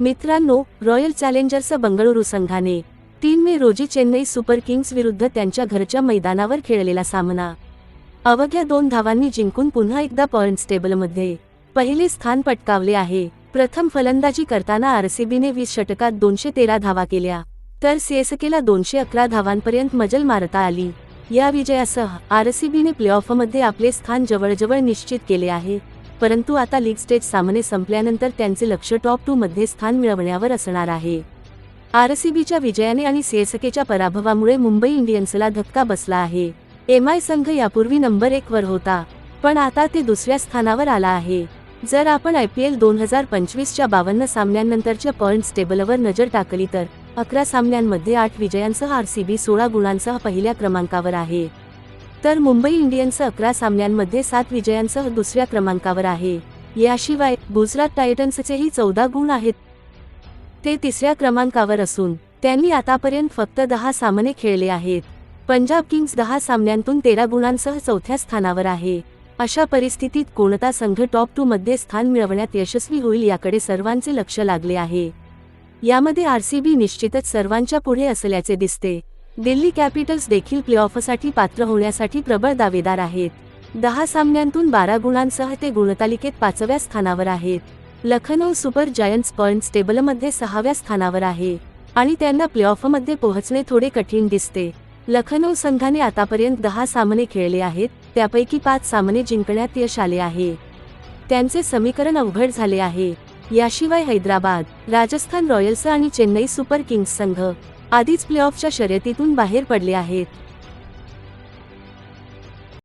मित्रांनो royal challengers Bengaluru संघाने तीन मे रोजी चेन्नई सुपर किंग्स विरुद्ध त्यांच्या घरच्या मैदानावर खेळलेला सामना. अवघ्या दोन धावांनी जिंकून पुन्हा एकदा पॉइंट्स टेबलमध्ये पहिले स्थान पटकावले आहे. प्रथम फलंदाजी करताना आरसीबीने वीस षटकात दोनशे तेरा धावा केल्या तर सीएसकेला दोनशे अकरा धावांपर्यंत मजल मारता आली. या विजयासह आरसीबीने प्लेऑफमध्ये आपले स्थान जवळजवळ निश्चित केले आहे. परंतु आता लीग स्टेज सामने संपल्यानंतर त्यांचे लक्ष टॉप टू मध्ये स्थान मिळवण्यावर असणार आहे. आरसीबीच्या विजयाने आणि सीएसकेच्या पराभवामुळे मुंबई इंडियन्सला धक्का बसला आहे. एम आय संघ यापूर्वी नंबर एक वर होता पण आता ते दुसऱ्या स्थानावर आला आहे. जर आपण आय पी एल दोन हजार पंचवीसच्या बावन्न सामन्यांनंतरच्या पॉइंट्स टेबलवर नजर टाकली तर अकरा सामन्यांमध्ये आठ विजयांसह आरसीबी सोळा गुणांसह पहिल्या क्रमांकावर आहे. तर मुंबई इंडियन्स अकरा सामन्यांमध्ये सात विजयांसह दुसऱ्या क्रमांकावर आहे. याशिवाय गुजरात टायटन्सचेही चौदा गुण आहेत. ते तिसऱ्या क्रमांकावर असून त्यांनी आतापर्यंत फक्त दहा सामने खेळले आहेत. पंजाब किंग्स दहा सामन्यांतून तेरा गुणांसह चौथ्या स्थानावर आहे. अशा परिस्थितीत कोणता संघ टॉप टू मध्ये स्थान मिळवण्यात यशस्वी होईल याकडे सर्वांचे लक्ष लागले आहे. यामध्ये आरसीबी निश्चितच सर्वांच्या पुढे असल्याचे दिसते. दिल्ली कॅपिटल्स देखील प्लेऑफसाठी पात्र होण्यासाठी प्रबळ दावेदार आहेत. दहा सामन्यांतून बारा गुणांसह ते गुणतालिकेत पाचव्या स्थानावर आहेत. लखनौ सुपर जायंट्स पॉइंट्स टेबलमध्ये सहाव्या स्थानावर आहे आणि त्यांना प्लेऑफमध्ये पोहोचणे थोडे कठीण दिसते. लखनौ संघाने आतापर्यंत दहा सामने खेळले आहेत त्यापैकी पाच सामने जिंकण्यात यश आले आहे. त्यांचे समीकरण अवघड झाले आहे. याशिवाय हैदराबाद राजस्थान रॉयल्स आणि चेन्नई सुपर किंग्स संघ आधीच प्लेऑफच्या शर्यतीतून बाहेर पडले आहेत.